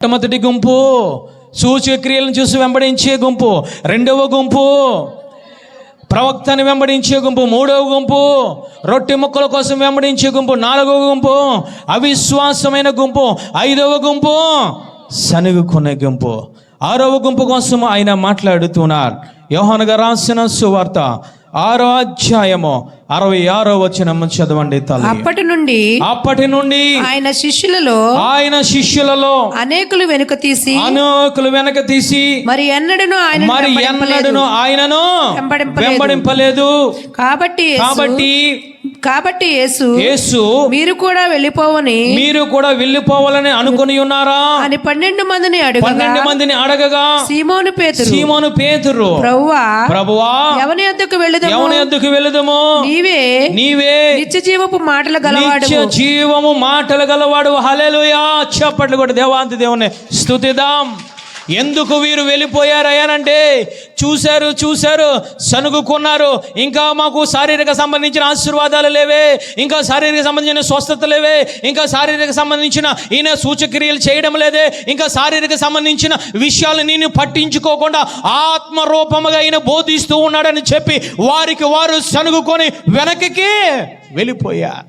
మొట్టమొదటి గుంపు సూచక్రియలను చూసి వెంబడించే గుంపు. రెండవ గుంపు ప్రవక్తను వెంబడించే గుంపు. మూడవ గుంపు రొట్టె ముక్కల కోసం వెంబడించే గుంపు. నాలుగవ గుంపు అవిశ్వాసమైన గుంపు. ఐదవ గుంపు సనుగుకునే గుంపు. ఆరవ గుంపు కోసం ఆయన మాట్లాడుతున్నారు యోహానుగా రాసిన సువార్త ఆరో అధ్యాయము అరవై ఆరో వచ్చిన చదవండి తల్లి. అప్పటి నుండి అప్పటి నుండి ఆయన శిష్యులలో ఆయన శిష్యులలో అనేకులు వెనుక తీసి అనేకులు వెనక తీసి మరి ఎన్నడను ఆయన మరి ఎన్నడను ఆయనను వెంబడింపలేదు. కాబట్టి కాబట్టి కాబట్టి యేసు యేసు మీరు కూడా వెళ్ళిపోవని మీరు కూడా వెళ్ళిపోవాలని అనుకుని ఉన్నారా? అని పన్నెండు మందిని అడుగగా పన్నెండు మందిని అడగగా సీమోను పేతురు సీమోను పేతురు ప్రభువా ప్రభువా ఎవని యొద్దకు వెళ్ళదము ఎవని ఎద్దుకు వెళుదము? నీవే నీవే నిత్య జీవపు మాటలు గలవాడు నిత్య జీవము మాటలు గలవాడు హల్లెలూయా. చప్పట్లు కూడా దేవాంతి దేవుని స్తుతిదాం. ఎందుకు వీరు వెళ్ళిపోయారయ్యానంటే చూశారు చూశారు సనుగుకున్నారు. ఇంకా మాకు శారీరక సంబంధించిన ఆశీర్వాదాలు లేవే ఇంకా శారీరక సంబంధించిన స్వస్థత లేవే ఇంకా శారీరక సంబంధించిన ఈయన సూచక్రియలు చేయడం లేదే ఇంకా శారీరక సంబంధించిన విషయాలు నేను పట్టించుకోకుండా ఆత్మరూపముగా ఈయన బోధిస్తూ ఉన్నాడని చెప్పి వారికి వారు సనుగుకొని వెనక్కి వెళ్ళిపోయారు.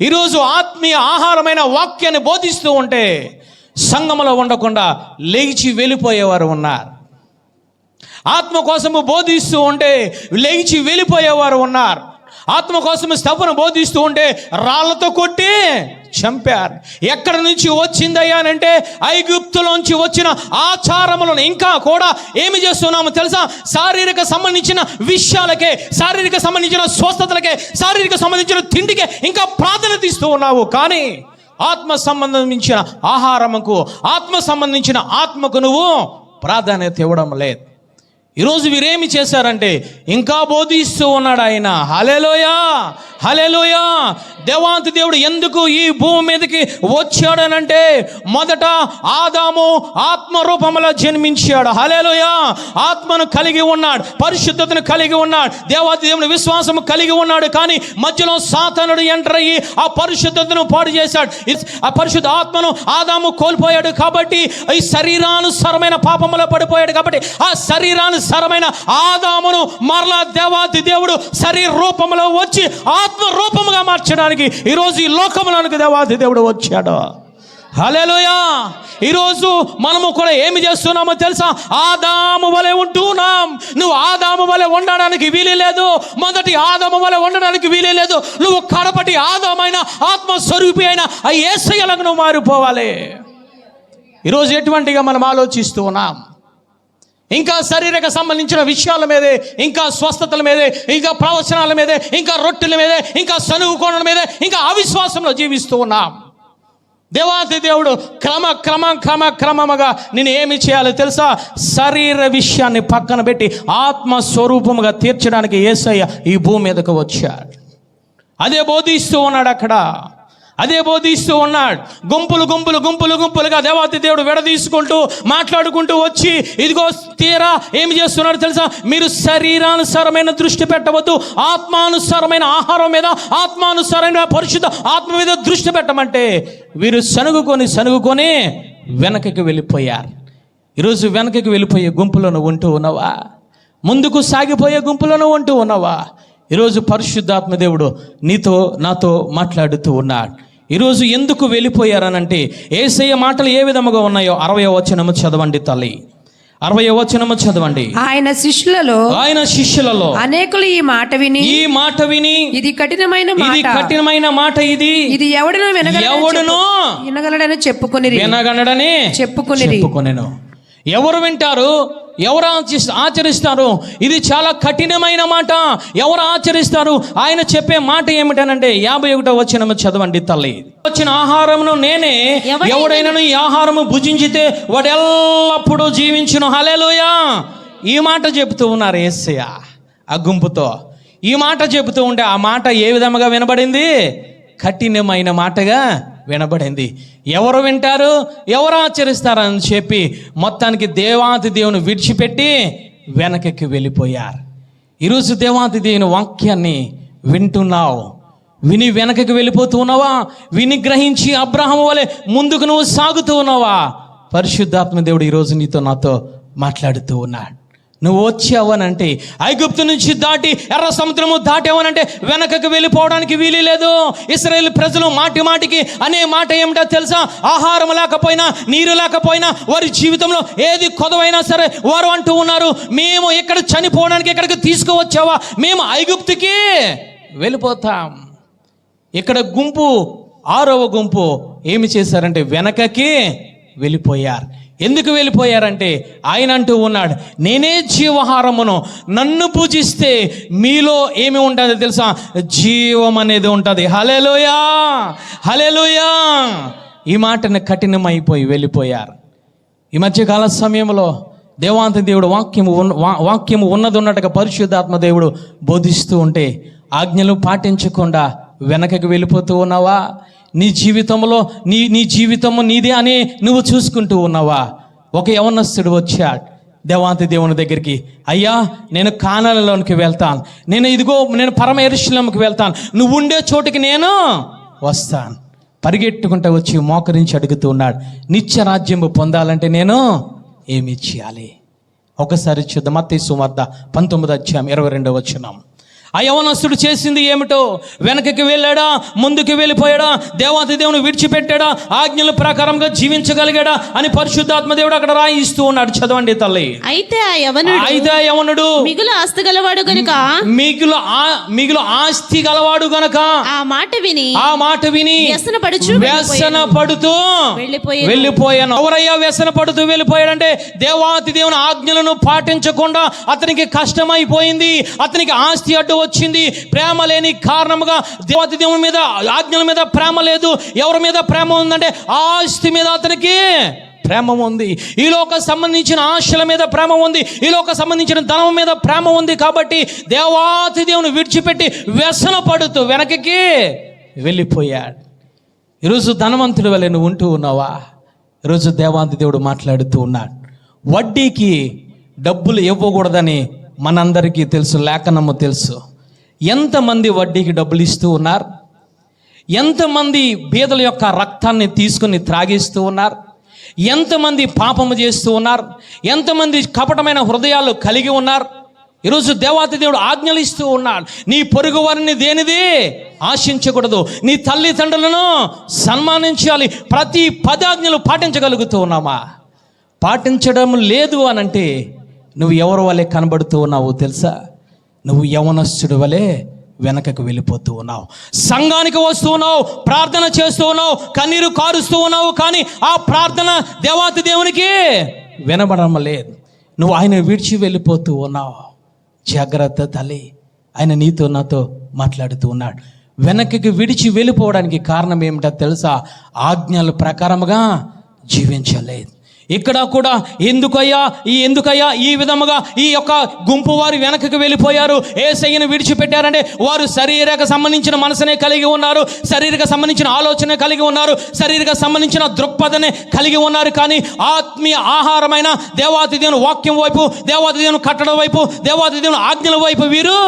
ఈరోజు ఆత్మీయ ఆహారమైన వాక్యాన్ని బోధిస్తూ ఉంటే సంఘములో ఉండకుండా లేచి వెళ్ళిపోయేవారు ఉన్నారు. ఆత్మ కోసము బోధిస్తూ ఉంటే లేచి వెళ్ళిపోయేవారు ఉన్నారు. ఆత్మ కోసము స్తవ్వను బోధిస్తూ ఉంటే రాళ్ళతో కొట్టి చంపారు. ఎక్కడి నుంచి వచ్చిందయ్యానంటే ఐగుప్తులోంచి వచ్చిన ఆచారములను ఇంకా కూడా ఏమి చేస్తున్నామో తెలుసా? శారీరక సంబంధించిన విషయాలకే శారీరక సంబంధించిన స్వస్థతలకే శారీరక సంబంధించిన తిండికే ఇంకా ప్రాధాన్యత ఇస్తూ ఉన్నావు. కానీ ఆత్మ సంబంధించిన ఆహారముకు ఆత్మ సంబంధించిన ఆత్మకు నువ్వు ప్రాధాన్యత ఇవ్వడం లేదు. ఈరోజు వీరేమి చేశారంటే ఇంకా బోధిస్తూ ఉన్నాడు ఆయన. హలెలోయా హలెలోయా దేవాంతి దేవుడు ఎందుకు ఈ భూమి మీదకి వచ్చాడనంటే మొదట ఆదాము ఆత్మ రూపంలో జన్మించాడు. హలెలోయా ఆత్మను కలిగి ఉన్నాడు పరిశుద్ధతను కలిగి ఉన్నాడు దేవాతి దేవుని విశ్వాసము కలిగి ఉన్నాడు కానీ మధ్యలో సాతనుడు ఎంటర్ అయ్యి ఆ పరిశుద్ధతను పాడు చేశాడు. ఇస్- ఆ పరిశుద్ధ ఆత్మను ఆదాము కోల్పోయాడు కాబట్టి ఈ శరీరానుసరమైన పాపములో పడిపోయాడు కాబట్టి ఆ శరీరానుసరమైన ఆదామును మరలా దేవాది దేవుడు శరీర రూపంలో వచ్చి ఆత్మ రూపముగా మార్చడానికి ఈరోజు ఈ లోకంలోనికి దేవాది దేవుడు వచ్చాడు. హలేలోయా ఈరోజు మనము కూడా ఏమి చేస్తున్నామో తెలుసా? ఆదాము వలె ఉంటున్నాం. నువ్వు ఆదాము వలె ఉండడానికి వీలు లేదు. మొదటి ఆదాము వలె ఉండడానికి వీలు లేదు. నువ్వు కడపటి ఆదామైన ఆత్మస్వరూపి అయిన ఆ ఏసయ్యలకు నువ్వు మారిపోవాలి. ఈరోజు ఎటువంటిగా మనం ఆలోచిస్తూ ఉన్నాం? ఇంకా శారీరక సంబంధించిన విషయాల మీదే ఇంకా స్వస్థతల మీదే ఇంకా ప్రవచనాల మీదే ఇంకా రొట్టెల మీదే ఇంకా సనుగుకోవడం మీదే ఇంకా అవిశ్వాసంలో జీవిస్తూ ఉన్నాం. దేవాతి దేవుడు క్రమ క్రమ క్రమ క్రమముగా నేను ఏమి చేయాలో తెలుసా? శరీర విషయాన్ని పక్కన పెట్టి ఆత్మ స్వరూపముగా తీర్చడానికి ఏసయ్య ఈ భూమి మీదకు వచ్చాడు. అదే బోధిస్తూ ఉన్నాడు అక్కడ. అదే బోధిస్తూ ఉన్నాడు. గుంపులు గుంపులు గుంపులు గుంపులుగా దేవాతి దేవుడు విడదీసుకుంటూ మాట్లాడుకుంటూ వచ్చి ఇదిగో తీరా ఏమి చేస్తున్నాడు తెలుసా? మీరు శరీరానుసారమైన దృష్టి పెట్టవద్దు ఆత్మానుసారమైన ఆహారం మీద ఆత్మానుసారమైన పరిశుద్ధ ఆత్మ మీద దృష్టి పెట్టమంటే వీరు సనుగుకొని సనుగుకొని వెనకకి వెళ్ళిపోయారు. ఈరోజు వెనకకి వెళ్ళిపోయే గుంపులను ఉంటూ ఉన్నవా? ముందుకు సాగిపోయే గుంపులను ఉంటూ ఉన్నవా? ఈరోజు పరిశుద్ధాత్మ దేవుడు నీతో నాతో మాట్లాడుతూ ఉన్నాడు. ఈరోజు ఎందుకు వెళ్ళిపోయారనంటే ఏసయ్య మాటలు ఏ విధముగా ఉన్నాయో అరవై వచనము చదవండి తల్లి. అరవై వచనము చదవండి. ఆయన శిష్యులలో ఆయన శిష్యులలో అనేకులు ఈ మాట విని ఈ మాట విని ఇది కఠినమైన ఇది కఠినమైన మాట ఇది. ఇది ఎవడను ఎవడునో వినగలడని చెప్పుకొని వినగనడని చెప్పుకునిరి. చెప్పుకొనెను. ఎవరు వింటారు? ఎవరు ఆచరి- ఆచరిస్తారు? ఇది చాలా కఠినమైన మాట. ఎవరు ఆచరిస్తారు? ఆయన చెప్పే మాట ఏమిటనంటే యాభై ఒకటో వచ్చిన చదవండి తల్లి. వచ్చిన ఆహారమును నేనే ఎవడైనా ఈ ఆహారము భుజించితే వాడు ఎల్లప్పుడూ జీవించును. హలేలోయా ఈ మాట చెబుతూ ఉన్నారు ఏసయ్య ఆ గుంపుతో. ఈ మాట చెబుతూ ఉంటే ఆ మాట ఏ విధముగా వినబడింది? కఠినమైన మాటగా వినబడింది. ఎవరు వింటారు? ఎవరు ఆచరిస్తారని చెప్పి మొత్తానికి దేవాతి దేవుని విడిచిపెట్టి వెనకకి వెళ్ళిపోయారు. ఈరోజు దేవాతి దేవుని వాక్యాన్ని వింటున్నావు. విని వెనకకి వెళ్ళిపోతూ ఉన్నావా? విని గ్రహించి అబ్రహం వలె ముందుకు నువ్వు సాగుతూ ఉన్నావా? పరిశుద్ధాత్మ దేవుడు ఈరోజు నీతో నాతో మాట్లాడుతూ ఉన్నాడు. నువ్వు వచ్చావనంటే ఐగుప్తు నుంచి దాటి ఎర్ర సముద్రము దాటావనంటే వెనకకు వెళ్ళిపోవడానికి వీలు లేదు. ఇస్రాయేల్ ప్రజలు మాటి మాటికి అనే మాట ఏమిటో తెలుసా? ఆహారం లేకపోయినా నీరు లేకపోయినా వారి జీవితంలో ఏది కొదవైనా సరే వారు అంటూ ఉన్నారు మేము ఇక్కడ చనిపోవడానికి ఇక్కడికి తీసుకువచ్చావా? మేము ఐగుప్తుకి వెళ్ళిపోతాం. ఇక్కడ గుంపు ఆరవ గుంపు ఏమి చేశారంటే వెనకకి వెళ్ళిపోయారు. ఎందుకు వెళ్ళిపోయారంటే ఆయన అంటూ ఉన్నాడు నేనే జీవహారమును నన్ను పూజిస్తే మీలో ఏమి ఉంటుంది తెలుసా? జీవం అనేది ఉంటుంది. హలేలోయా హలేలుయా ఈ మాటని కఠినమైపోయి వెళ్ళిపోయారు. ఈ మధ్యకాల సమయంలో దేవాంత దేవుడు వాక్యము ఉన్న వాక్యము ఉన్నది ఉన్నట్టుగా పరిశుద్ధాత్మ దేవుడు బోధిస్తూ ఉంటే ఆజ్ఞలు పాటించకుండా వెనకకి వెళ్ళిపోతూ ఉన్నావా? నీ జీవితంలో నీ నీ జీవితము నీదే అని నువ్వు చూసుకుంటూ ఉన్నావా? ఒక యవనస్తుడు వచ్చాడు దేవాంతి దేవుని దగ్గరికి. అయ్యా నేను కానాలలోనికి వెళ్తాను. నేను ఇదిగో నేను పరమ ఎరుశలంకి వెళ్తాను. నువ్వు ఉండే చోటికి నేను వస్తాను. పరిగెట్టుకుంటూ వచ్చి మోకరించి అడుగుతూ ఉన్నాడు. నిత్య రాజ్యము పొందాలంటే నేను ఏమి చేయాలి? ఒకసారి చూద్దాం. మత్తయి సుమార్త పంతొమ్మిది అధ్యాయం ఇరవై రెండవ వచ్చినాము ఆ యవనస్తుడు చేసింది ఏమిటో? వెనకకి వెళ్ళాడా? ముందుకు వెళ్ళిపోయాడా? దేవాతి దేవుని విడిచిపెట్టాడా? ఆజ్ఞల ప్రకారంగా జీవించగలిగాడా? అని పరిశుద్ధాత్మ దేవుడు అక్కడ రాయిస్తూ ఉన్నాడు. చదవండి తల్లి. అయితే ఆ యవనుడు అయితే ఆ యవనుడు మిగులు ఆస్తి గలవాడు గనుక? మిగులు ఆ- మిగులు ఆస్తి గలవాడు గనక? ఆ మాట విని ఆ మాట విని వ్యసనపడుచు వ్యసన పడుతూ వెళ్ళిపోయాను. వెళ్ళిపోయాను. ఎవరయ్యా వ్యసన పడుతూ వెళ్ళిపోయాడంటే దేవాతి దేవుని ఆజ్ఞలను పాటించకుండా అతనికి కష్టమైపోయింది. అతనికి ఆస్తి అడ్డు వచ్చింది. ప్రేమ లేని కారణముగా దేవాతి దేవుని మీద ఆజ్ఞల మీద ప్రేమ లేదు. ఎవరి మీద ప్రేమ ఉందంటే ఆస్తి మీద అతనికి ప్రేమ ఉంది. ఈ లోక సంబంధించిన ఆశల మీద ప్రేమ ఉంది. ఈ లోక సంబంధించిన ధనం మీద ప్రేమ ఉంది కాబట్టి దేవాతి దేవుని విడిచిపెట్టి వ్యసన పడుతూ వెనకకి వెళ్ళిపోయాడు. ఈరోజు ధనవంతుడి వలె నువ్వు ఉంటూ ఉన్నావా? ఈరోజు దేవాంతి దేవుడు మాట్లాడుతూ ఉన్నాడు. వడ్డీకి డబ్బులు ఇవ్వకూడదని మనందరికీ తెలుసు లేఖనము తెలుసు. ఎంతమంది వడ్డీకి డబ్బులు ఇస్తూ ఉన్నారు? ఎంతమంది బీదల యొక్క రక్తాన్ని తీసుకుని త్రాగిస్తూ ఉన్నారు? ఎంతమంది పాపము చేస్తూ ఉన్నారు? ఎంతమంది కపటమైన హృదయాలు కలిగి ఉన్నారు? ఈరోజు దేవాతి దేవుడు ఆజ్ఞలు ఇస్తూ ఉన్నాడు. నీ పొరుగు వారిని దేనిది? ఆశించకూడదు. నీ తల్లిదండ్రులను సన్మానించాలి. ప్రతి పదాజ్ఞలు పాటించగలుగుతూ ఉన్నామా? పాటించడం లేదు అనంటే నువ్వు ఎవరి వాళ్ళే కనబడుతూ ఉన్నావు తెలుసా? నువ్వు యవనస్తుడి వలె వెనకకు వెళ్ళిపోతూ ఉన్నావు. సంఘానికి వస్తూ ఉన్నావు ప్రార్థన చేస్తూ ఉన్నావు కన్నీరు కారుస్తూ ఉన్నావు కానీ ఆ ప్రార్థన దేవాతి దేవునికి వినబడడం లేదు. నువ్వు ఆయన విడిచి వెళ్ళిపోతూ ఉన్నావు. జాగ్రత్త తల్లి ఆయన నీతో నాతో మాట్లాడుతూ ఉన్నాడు. వెనక్కి విడిచి వెళ్ళిపోవడానికి కారణం ఏమిటో తెలుసా? ఆజ్ఞల ప్రకారముగా జీవించలేదు. ఇక్కడ కూడా ఎందుకయ్యా? ఈ ఎందుకయ్యా? ఈ విధముగా ఈ యొక్క గుంపు వారు వెనకకి వెళ్ళిపోయారు. ఏ సయ్యను విడిచిపెట్టారంటే వారు శరీరక సంబంధించిన మనసునే కలిగి ఉన్నారు. శరీరక సంబంధించిన ఆలోచన కలిగి ఉన్నారు. శరీరక సంబంధించిన దృక్పథనే కలిగి ఉన్నారు. కానీ ఆత్మీయ ఆహారమైన దేవాతి దేవుని వాక్యం వైపు దేవాతి దేవుని కట్టడం వైపు దేవాతి దేవుని ఆజ్ఞల వైపు వీరు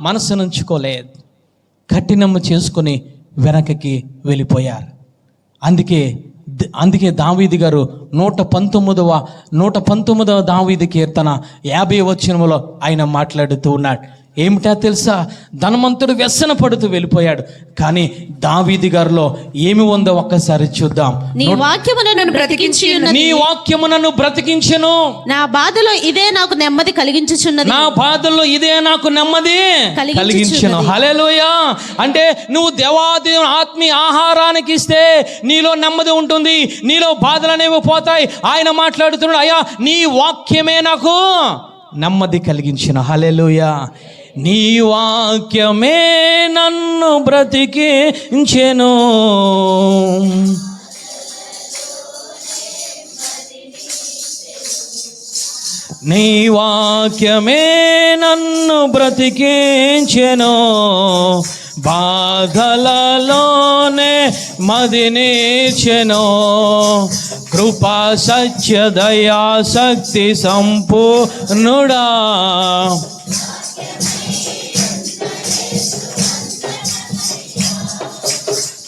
మనసు నుంచుకోలేదు కఠినము చేసుకొని వెనకకి వెళ్ళిపోయారు. అందుకే అందుకే దావీది గారు నూట పంతొమ్మిదవ నూట పంతొమ్మిదవ దావీది కీర్తన యాభై వచనములో ఆయన మాట్లాడుతూ ఉన్నాడు. ఏమిటా తెలుసా? ధనవంతుడు వ్యసన పడుతూ వెళ్ళిపోయాడు. కానీ దావీది గారిలో ఏమి ఉందో ఒక్కసారి చూద్దాం. నీ వాక్యమును నన్ను బ్రతికించి ఉన్నది. నీ వాక్యము నన్ను బ్రతికించెను. నా బాధలో ఇదే నాకు నెమ్మది కలిగించుచున్నది. నా బాధల్లో ఇదే నాకు నెమ్మది. కలిగించను. హలేలుయా అంటే నువ్వు దేవాది ఆత్మీయ ఆహారానికి ఇస్తే నీలో నెమ్మది ఉంటుంది నీలో బాధలు అనేవి పోతాయి. ఆయన మాట్లాడుతున్నాడు అయ్యా నీ వాక్యమే నాకు నెమ్మది కలిగించిన. హలెలుయ నీ వాక్యమే నన్ను బ్రతికించెను. నీ వాక్యమే నన్ను బ్రతికించెను. బాధలలోనే మదినేచెను. కృపా సత్య దయా శక్తి సంపూర్ణుడా.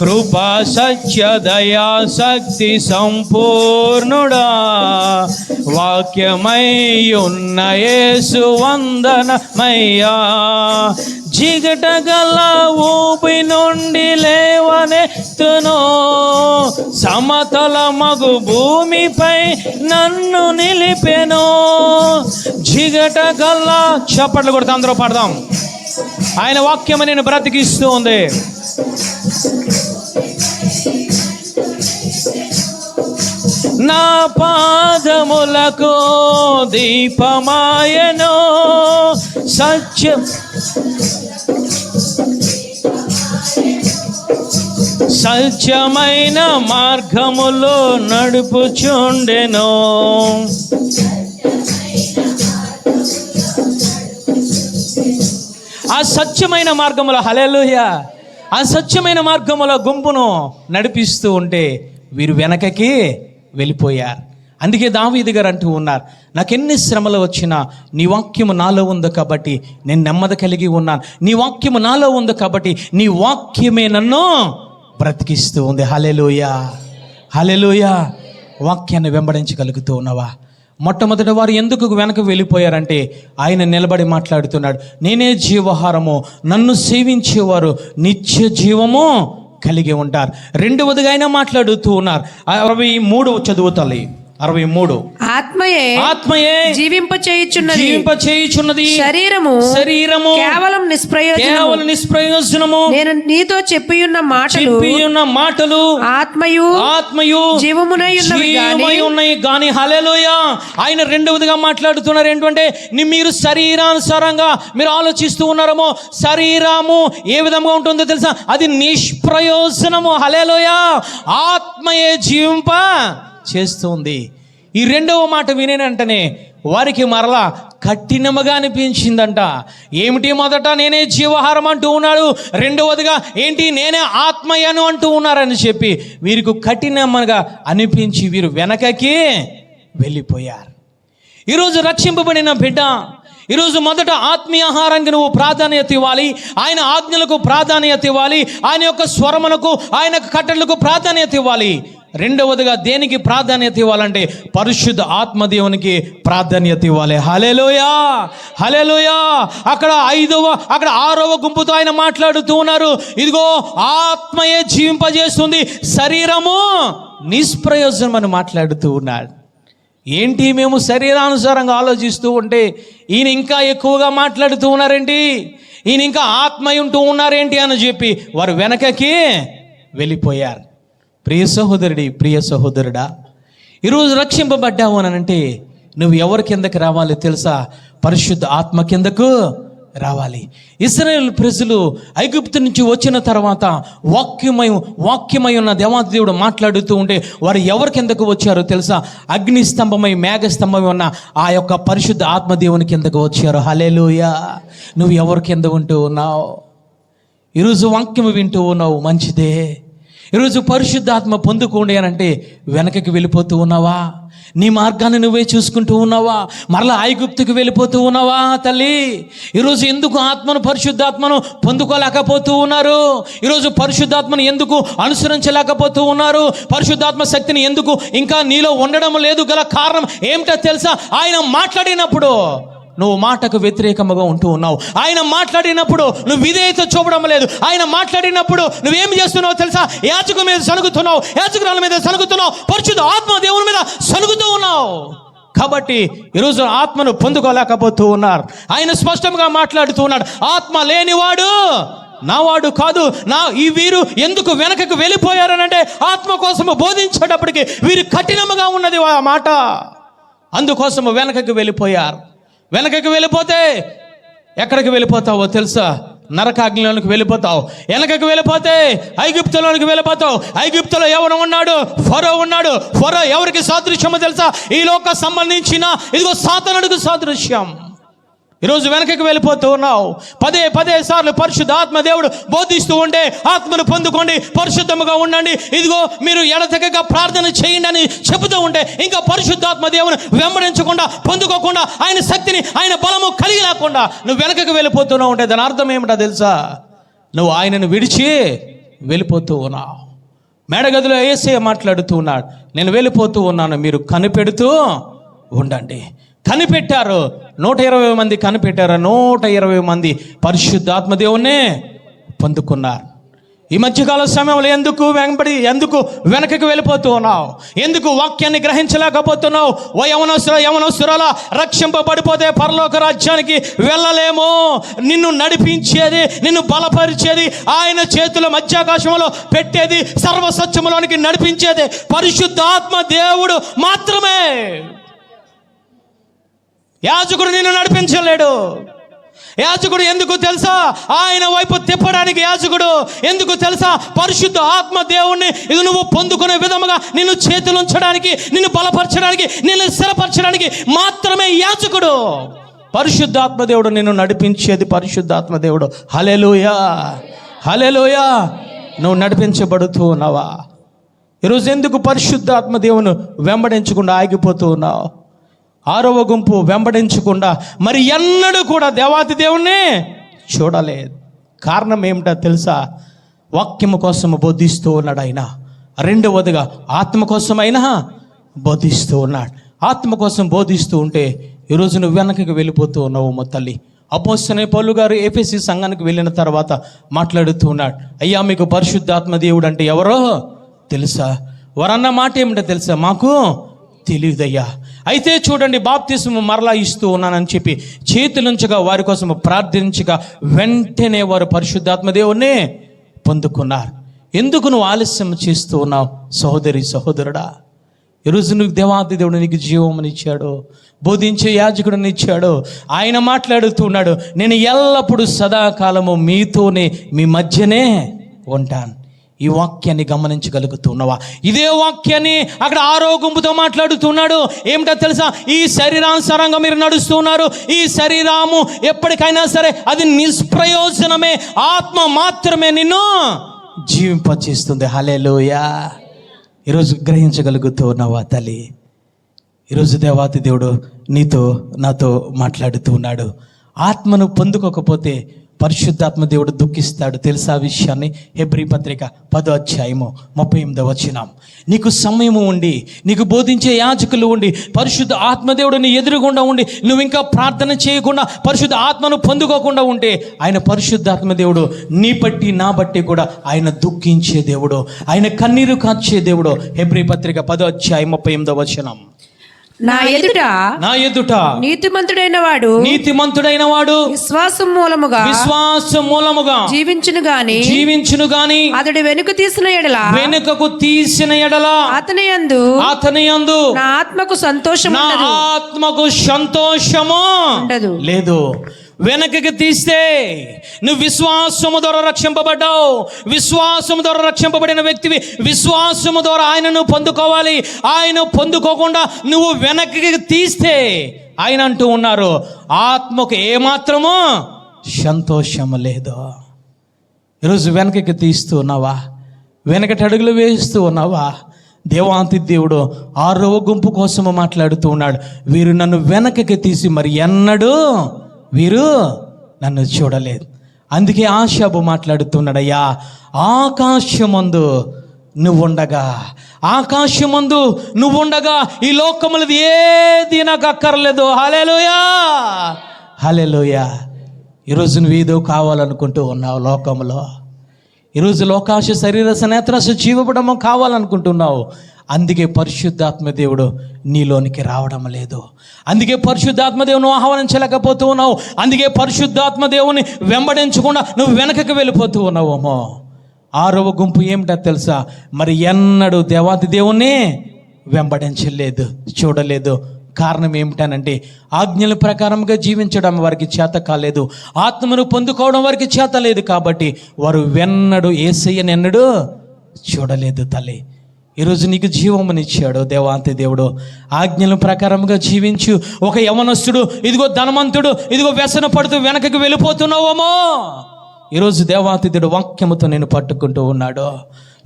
కృపా సత్య దయా శక్తి సంపూర్ణుడా. వాక్యమై ఉన్న యేసు వందనమయ్యా. జిగట గల ఊపి నుండి లేవనెత్తును. సమతల మగు భూమిపై నన్ను నిలిపెను. జిగట గల చప్పట్లు కొడుతా అందరూ పాడదాం. ఆయన వాక్యం నేను బ్రతికిస్తూ ఉంది. నా పాదములకు దీపమాయను. సత్యం సత్యమైన మార్గములో నడుపుచుండెను. ఆ సత్యమైన మార్గములో హలేలుయ ఆ సత్యమైన మార్గముల గుంపును నడిపిస్తూ ఉంటే వీరు వెనకకి వెళ్ళిపోయారు. అందుకే దావీది గారు అంటూ ఉన్నారు నాకెన్ని శ్రమలు వచ్చినా నీ వాక్యము నాలో ఉంది కాబట్టి నేను నెమ్మది కలిగి ఉన్నాను. నీ వాక్యము నాలో ఉంది కాబట్టి నీ వాక్యమే నన్ను బ్రతికిస్తూ ఉంది. హలెలుయ హలెలుయ వాక్యాన్ని వెంబడించగలుగుతూ ఉన్నవా? మొట్టమొదటి వారు ఎందుకు వెనక వెళ్ళిపోయారంటే ఆయన నిలబడి మాట్లాడుతున్నాడు. నేనే జీవహారము నన్ను సేవించేవారు నిత్య జీవము కలిగి ఉంటారు. రెండవదిగా ఆయన మాట్లాడుతూ ఉన్నారు. అరవై మూడు చదువుతాలి. అరవై మూడు. ఆత్మయే ఆత్మయే జీవింప చేయుచున్నది జీవింప చేయుచున్నది శరీరము శరీరము కేవలం నిష్ప్రయోజనం కేవలం నిష్ప్రయోజనము. నేను నీతో చెప్పియున్న మాటలు చెప్పి ఉన్న మాటలు ఆత్మయు ఆత్మయు జీవమునై ఉన్నవి గాని ఉన్నాయి కానీ హలేలోయ ఆయన రెండవదిగా మాట్లాడుతున్నారు. ఏంటంటే మీరు శరీరానుసారంగా మీరు ఆలోచిస్తూ ఉన్నారేమో శరీరము ఏ విధంగా ఉంటుందో తెలుసా? అది నిష్ప్రయోజనము. హలేలోయ ఆత్మయే జీవింప చేస్తుంది. ఈ రెండవ మాట వినేనంటనే వారికి మరలా కఠినముగా అనిపించిందంట. ఏమిటి మొదట నేనే జీవహారం అంటూ ఉన్నాడు రెండవదిగా ఏంటి నేనే ఆత్మయ్యను అంటూ ఉన్నారని చెప్పి వీరికి కఠినముగా అనిపించి వీరు వెనకకి వెళ్ళిపోయారు. ఈరోజు రక్షింపబడిన బిడ్డ ఈరోజు మొదట ఆత్మీయహారానికి నువ్వు ప్రాధాన్యత ఇవ్వాలి ఆయన ఆజ్ఞలకు ప్రాధాన్యత ఇవ్వాలి ఆయన యొక్క స్వరములకు ఆయన కట్టలకు ప్రాధాన్యత ఇవ్వాలి. రెండవదిగా దేనికి ప్రాధాన్యత ఇవ్వాలంటే పరిశుద్ధ ఆత్మదేవునికి ప్రాధాన్యత ఇవ్వాలి. హలేలోయా హలేలోయా అక్కడ ఐదవ అక్కడ ఆరవ గుంపుతో ఆయన మాట్లాడుతూ ఉన్నారు. ఇదిగో ఆత్మయే జీవింపజేస్తుంది. శరీరము నిష్ప్రయోజనం అని మాట్లాడుతూ ఉన్నాడు. ఏంటి మేము శరీరానుసారంగా ఆలోచిస్తూ ఉంటే ఈయన ఇంకా ఎక్కువగా మాట్లాడుతూ ఉన్నారేంటి? ఈయన ఇంకా ఆత్మయుంటూ ఉన్నారేంటి అని చెప్పి వారు వెనకకి వెళ్ళిపోయారు. ప్రియ సహోదరుడి ప్రియ సహోదరుడా ఈరోజు రక్షింపబడ్డావు అని అంటే నువ్వు ఎవరి కిందకి రావాలి తెలుసా? పరిశుద్ధ ఆత్మ కిందకు రావాలి. ఇస్రాయేల్ ప్రజలు ఐగుప్తు నుంచి వచ్చిన తర్వాత వాక్యమై వాక్యమై ఉన్న దేవాదేవుడు మాట్లాడుతూ ఉంటే వారు ఎవరి కిందకు వచ్చారో తెలుసా? అగ్ని మేఘస్తంభమై మేఘ ఉన్న ఆ యొక్క పరిశుద్ధ ఆత్మదేవుని కిందకు వచ్చారు. హలేలుయా నువ్వు ఎవరి కింద ఉంటూ ఉన్నావు? ఈరోజు వాక్యం వింటూ ఉన్నావు మంచిదే. ఈరోజు పరిశుద్ధాత్మ పొందుకోండి అని అంటే వెనకకి వెళ్ళిపోతూ ఉన్నావా? నీ మార్గాన్ని నువ్వే చూసుకుంటూ ఉన్నావా? మరలా ఐగుప్తుకి వెళ్ళిపోతూ ఉన్నావా తల్లి? ఈరోజు ఎందుకు ఆత్మను పరిశుద్ధాత్మను పొందుకోలేకపోతూ ఉన్నారు? ఈరోజు పరిశుద్ధాత్మను ఎందుకు అనుసరించలేకపోతూ ఉన్నారు? పరిశుద్ధాత్మ శక్తిని ఎందుకు ఇంకా నీలో ఉండడం లేదు గల కారణం ఏమిటో తెలుసా? ఆయన మాట్లాడినప్పుడు నువ్వు మాటకు వ్యతిరేకముగా ఉంటూ ఉన్నావు. ఆయన మాట్లాడినప్పుడు నువ్వు విధేయత చూపడం లేదు. ఆయన మాట్లాడినప్పుడు నువ్వేం చేస్తున్నావు తెలుసా? యాచకు మీద సనుగుతున్నావు యాచకురాల మీద సనుగుతున్నావు పరిశుద్ధ ఆత్మ దేవుని మీద సనుగుతూ ఉన్నావు. కాబట్టి ఈరోజు ఆత్మను పొందుకోలేకపోతూ ఉన్నారు. ఆయన స్పష్టంగా మాట్లాడుతూ ఉన్నాడు. ఆత్మ లేనివాడు నావాడు కాదు. నా ఈ వీరు ఎందుకు వెనకకు వెళ్ళిపోయారనంటే ఆత్మ కోసము బోధించేటప్పటికి వీరు కఠినముగా ఉన్నది ఆ మాట. అందుకోసము వెనకకు వెళ్ళిపోయారు. వెనకకి వెళ్ళిపోతే ఎక్కడికి వెళ్ళిపోతావో తెలుసా? నరకాగ్నిలోనికి వెళ్ళిపోతావు. వెనకకి వెళ్ళిపోతే ఐగుప్తులోనికి వెళ్ళిపోతావు. ఐగుప్తులో ఎవరు ఉన్నాడు? ఫరో ఉన్నాడు. ఫరో ఎవరికి సాదృశ్యమో తెలుసా? ఈ లోక సంబంధించిన ఇదిగో సాతనుడికి సాదృశ్యం. ఈరోజు వెనకకి వెళ్ళిపోతూ ఉన్నావు. పదే పదే సార్లు పరిశుద్ధ ఆత్మ దేవుడు బోధిస్తూ ఉంటే ఆత్మను పొందుకోండి పరిశుద్ధముగా ఉండండి. ఇదిగో మీరు ఎడతెగక ప్రార్థన చేయండి అని చెబుతూ ఉంటే ఇంకా పరిశుద్ధాత్మ దేవుని వెంబడించకుండా పొందుకోకుండా ఆయన శక్తిని ఆయన బలము కలిగి లేకుండా నువ్వు వెనకకి వెళ్ళిపోతున్నావు ఉంటే దాని అర్థం ఏమిటో తెలుసా? నువ్వు ఆయనను విడిచి వెళ్ళిపోతూ ఉన్నావు. మేడగదిలో ఏసే మాట్లాడుతూ ఉన్నాడు నేను వెళ్ళిపోతూ ఉన్నాను మీరు కనిపెడుతూ ఉండండి. కనిపెట్టారు. నూట ఇరవై మంది కనిపెట్టారు. నూట ఇరవై మంది పరిశుద్ధాత్మ దేవుణ్ణే పొందుకున్నారు. ఈ మధ్యకాల సమయంలో ఎందుకు వెంబడి ఎందుకు వెనకకి వెళ్ళిపోతూ ఉన్నావు? ఎందుకు వాక్యాన్ని గ్రహించలేకపోతున్నావు? ఓ యవనస్తుల యవనస్తురాల రక్షింపబడిపోతే పరలోక రాజ్యానికి వెళ్ళలేము. నిన్ను నడిపించేది నిన్ను బలపరిచేది ఆయన చేతుల మధ్యాకాశంలో పెట్టేది సర్వసత్యములోనికి నడిపించేది పరిశుద్ధాత్మ దేవుడు మాత్రమే. యాజకుడు నిన్ను నడిపించలేడు. యాజకుడు ఎందుకు తెలుసా? ఆయన వైపు తిప్పడానికి యాజకుడు ఎందుకు తెలుసా? పరిశుద్ధ ఆత్మ దేవుణ్ణి ఇది నువ్వు పొందుకునే విధముగా నిన్ను చేతులుంచడానికి నిన్ను బలపరచడానికి నిన్ను స్థిరపరచడానికి మాత్రమే యాజకుడు. పరిశుద్ధాత్మ దేవుడు నిన్ను నడిపించేది పరిశుద్ధాత్మ దేవుడు. హలెలుయా హలెలుయా నువ్వు నడిపించబడుతూ ఉన్నావా? ఈరోజు ఎందుకు పరిశుద్ధాత్మ దేవుని వెంబడించకుండా ఆగిపోతూ ఉన్నావు? ఆరవ గుంపు వెంబడించకుండా మరి ఎన్నడూ కూడా దేవాతి దేవుణ్ణి చూడలేదు. కారణం ఏమిటో తెలుసా? వాక్యము కోసం బోధిస్తూ ఉన్నాడు ఆయన. రెండవదిగా ఆత్మ కోసమైనా బోధిస్తూ ఉన్నాడు. ఆత్మ కోసం బోధిస్తూ ఉంటే ఈరోజు నువ్వు వెనకకి వెళ్ళిపోతూ ఉన్నావు మా తల్లి. అపోస్తనే పౌలు గారు ఏపీసీ సంఘానికి వెళ్ళిన తర్వాత మాట్లాడుతూ ఉన్నాడు. అయ్యా మీకు పరిశుద్ధాత్మ దేవుడు అంటే ఎవరో తెలుసా? వరన్న మాట ఏమిటో తెలుసా? మాకు తెలియదయ్యా. అయితే చూడండి బాప్తిస్మ మరలా ఇస్తూ ఉన్నానని చెప్పి చేతులుంచగా వారి కోసం ప్రార్థించగా వెంటనే వారు పరిశుద్ధాత్మదేవుడిని పొందుకున్నారు. ఎందుకు నువ్వు ఆలస్యం చేస్తూ ఉన్నావు? సహోదరి సహోదరుడా ఈరోజు నువ్వు దేవాది దేవుడు నీకు జీవమునిచ్చాడు బోధించే యాజకుడిని ఇచ్చాడు ఆయన మాట్లాడుతున్నాడు నేను ఎల్లప్పుడూ సదాకాలము మీతోనే మీ మధ్యనే ఉంటాను. ఈ వాక్యాన్ని గమనించగలుగుతున్నావా? ఇదే వాక్యాన్ని అక్కడ ఆరోగ్యంతో మాట్లాడుతున్నాడు. ఏమిటో తెలుసా? ఈ శరీరానుసారంగా మీరు నడుస్తున్నారు. ఈ శరీరము ఎప్పటికైనా సరే అది నిష్ప్రయోజనమే. ఆత్మ మాత్రమే నిన్ను జీవింపచేస్తుంది. హలేలోయా ఈరోజు గ్రహించగలుగుతున్నావా తల్లి? ఈరోజు దేవాతి దేవుడు నీతో నాతో మాట్లాడుతూ ఉన్నాడు. ఆత్మను పొందుకోకపోతే పరిశుద్ధాత్మ దేవుడు దుఃఖిస్తాడు. తెలుసా విషయాన్ని? హెబ్రి పత్రిక పదో అధ్యాయము ముప్పై ఎనిమిదో వచ్చినాం నీకు సమయము ఉండి నీకు బోధించే యాజకులు ఉండి పరిశుద్ధ ఆత్మదేవుడు నీ ఎదురుగుండా ఉండి నువ్వు ఇంకా ప్రార్థన చేయకుండా పరిశుద్ధ ఆత్మను పొందుకోకుండా ఉంటే ఆయన పరిశుద్ధాత్మ దేవుడు నీ బట్టి నా బట్టి కూడా ఆయన దుఃఖించే దేవుడు ఆయన కన్నీరు కాచే దేవుడు. హెబ్రి పత్రిక పదో అధ్యాయం ముప్పై ఎనిమిదో వచనం. నా ఎదుట నా ఎదుట నీతిమంతుడైన వాడు నీతిమంతుడైన వాడు విశ్వాసం మూలముగా విశ్వాస మూలముగా జీవించును గాని జీవించును గాని అతడు వెనుక తీసిన ఎడల వెనుకకు తీసిన ఎడల అతని యందు అతని యందు నా ఆత్మకు సంతోషం నా ఆత్మకు సంతోషము ఉండదు. లేదు. వెనకకి తీస్తే నువ్వు విశ్వాసము ద్వారా రక్షింపబడ్డావు. విశ్వాసము ద్వారా రక్షింపబడిన వ్యక్తివి విశ్వాసము ద్వారా ఆయనను పొందుకోవాలి. ఆయన పొందుకోకుండా నువ్వు వెనక్కి తీస్తే ఆయన అంటూ ఉన్నారు. ఆత్మకు ఏమాత్రము సంతోషం లేదు. ఈరోజు వెనకకి తీస్తూ ఉన్నావా? వెనకటి అడుగులు వేస్తూ ఉన్నావా? దేవాంతి దేవుడు ఆరవ గుంపు కోసము మాట్లాడుతూ ఉన్నాడు. వీరు నన్ను వెనకకి తీసి మరి ఎన్నడూ వీరు నన్ను చూడలేదు. అందుకే ఆశాబు మాట్లాడుతున్నాడయ్యా ఆకాశమందు నువ్వుండగా ఆకాశమందు నువ్వుండగా ఈ లోకములది ఏది నాకు అక్కర్లేదు. హలెలుయా హలెలుయా ఈరోజు నువ్వు ఏదో కావాలనుకుంటూ ఉన్నావు లోకంలో ఈరోజు లోకాశ శరీర సనేత్రాశ జీవపడము కావాలనుకుంటున్నావు. అందుకే పరిశుద్ధాత్మ దేవుడు నీలోనికి రావడం లేదు. అందుకే పరిశుద్ధాత్మ దేవుని ఆహ్వానించలేకపోతూ ఉన్నావు. అందుకే పరిశుద్ధాత్మ దేవుని వెంబడించకుండా నువ్వు వెనకకి వెళ్ళిపోతూ ఉన్నావేమో ఆరవ గుంపు ఏమిటో తెలుసా? మరి ఎన్నడూ దేవాది దేవుణ్ణి వెంబడించలేదు చూడలేదు. కారణం ఏమిటనంటే ఆజ్ఞల ప్రకారంగా జీవించడం వారికి చేత కాలేదు. ఆత్మను పొందుకోవడం వారికి చేత లేదు కాబట్టి వారు వెన్నడు ఏసయ్యనెన్నడు చూడలేదు తల్లి. ఈరోజు నీకు జీవమునిచ్చాడు దేవాంతి దేవుడు. ఆజ్ఞల ప్రకారంగా జీవించు. ఒక యవనస్తుడు ఇదిగో ధనవంతుడు ఇదిగో వ్యసన పడుతూ వెనకకి వెళ్ళిపోతున్నావేమో? ఈరోజు దేవాతిథుడు వాక్యముతో నేను పట్టుకుంటూ ఉన్నాడు.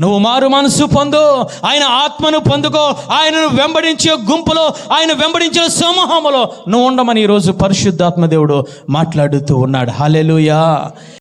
నువ్వు మారు మనసు పొందు ఆయన ఆత్మను పొందుకో ఆయనను వెంబడించే గుంపులో ఆయన వెంబడించే సమూహములో నువ్వు ఉండమని ఈరోజు పరిశుద్ధాత్మ దేవుడు మాట్లాడుతూ ఉన్నాడు. హాలెలుయా